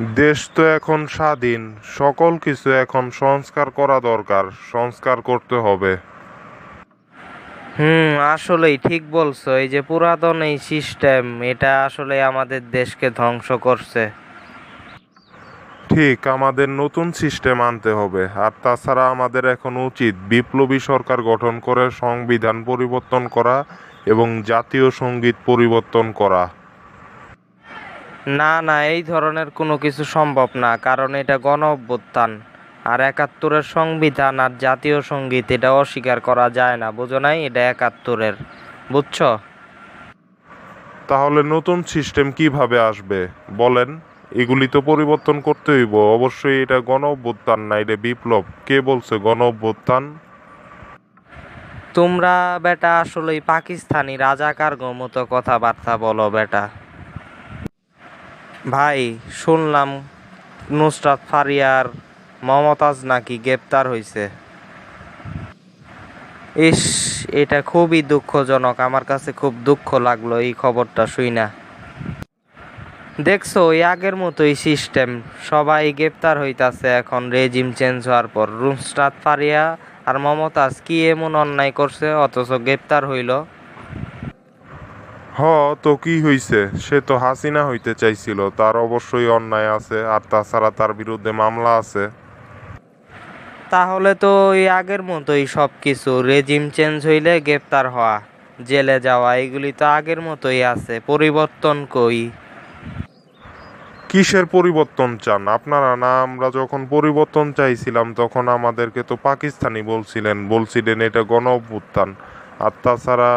দেশ তো এখন স্বাধীন সকল কিছু এখন সংস্কার করা দরকার সংস্কার করতে হবে। হুম আসলেই ঠিক বলছো এই যে পুরাতন এই সিস্টেম এটা আসলে আমাদের দেশকে ধ্বংস করছে। ঠিক আমাদের নতুন সিস্টেম আনতে হবে আর তাছাড়া আমাদের এখন উচিত বিপ্লবী সরকার গঠন করে সংবিধান পরিবর্তন করা এবং জাতীয় সংগীত পরিবর্তন করা। না না এই ধরনের কোনো কিছু সম্ভব না কারণ এটা গণ অভ্যুত্থান আর একাত্তরের সংবিধান আর জাতীয় সংগীত এটা অস্বীকার করা যায় না বোঝো নাই? এটা একাত্তরের বুঝছ? তাহলে নতুন সিস্টেম কীভাবে আসবে? বলেন এগুলি তো পরিবর্তন করতে হইব অবশ্যই এটা গণ অভ্যুত্থান না এটা বিপ্লব। কে বলছে গণ অভ্যুত্থান তোমরা বেটা আসলেই পাকিস্তানি রাজাকার মতো কথাবার্তা বলো বেটা। ভাই, শুনলাম নুসরাত ফারিয়ার মমতাজ নাকি গ্রেপ্তার হয়েছে ইস, এটা খুবই দুঃখজনক। আমার কাছে খুব দুঃখ লাগল এই খবরটা শুই না দেখছ ওই আগের মতোই সিস্টেম সবাই গ্রেপ্তার হইতাছে এখন রেজিম চেঞ্জ হওয়ার পর। নুসরাত ফারিয়া আর মমতাজ কি এমন অন্যায় করছে? অথচ গ্রেপ্তার হইল। হ তো কি হইছে? সে তো হাসিনা হইতে চাইছিল তার অবশ্যই অন্যায় আছে আর তাছাড়া তার বিরুদ্ধে মামলা আছে। তাহলে তো ওই আগের মতোই সব কিছু রেজিম চেঞ্জ হইলে গ্রেপ্তার হওয়া জেলে যাওয়া এগুলি তো আগের মতোই আছে পরিবর্তন কই? কিসের পরিবর্তন চান? আপনারা না আমরা যখন পরিবর্তন চাইছিলাম তখন আমাদেরকে তো পাকিস্তানি বলছিলেন বলছিলেন এটা গণ অভ্যুত্থান আর তাছাড়া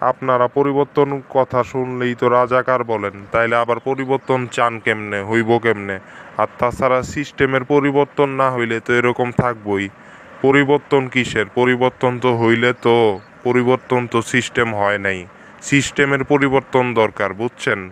আপনারা পরিবর্তন কথা শুনলেই তো রাজাকার বলেন, তাইলে আবার পরিবর্তন চান কেমনে, হইব কেমনে? আর তাছাড়া সিস্টেমের পরিবর্তন না হইলে তো এরকম থাকবই। পরিবর্তন কিসের? পরিবর্তন তো হইলে তো, পরিবর্তন তো সিস্টেম হয় নাই। সিস্টেমের পরিবর্তন দরকার, বুঝছেন?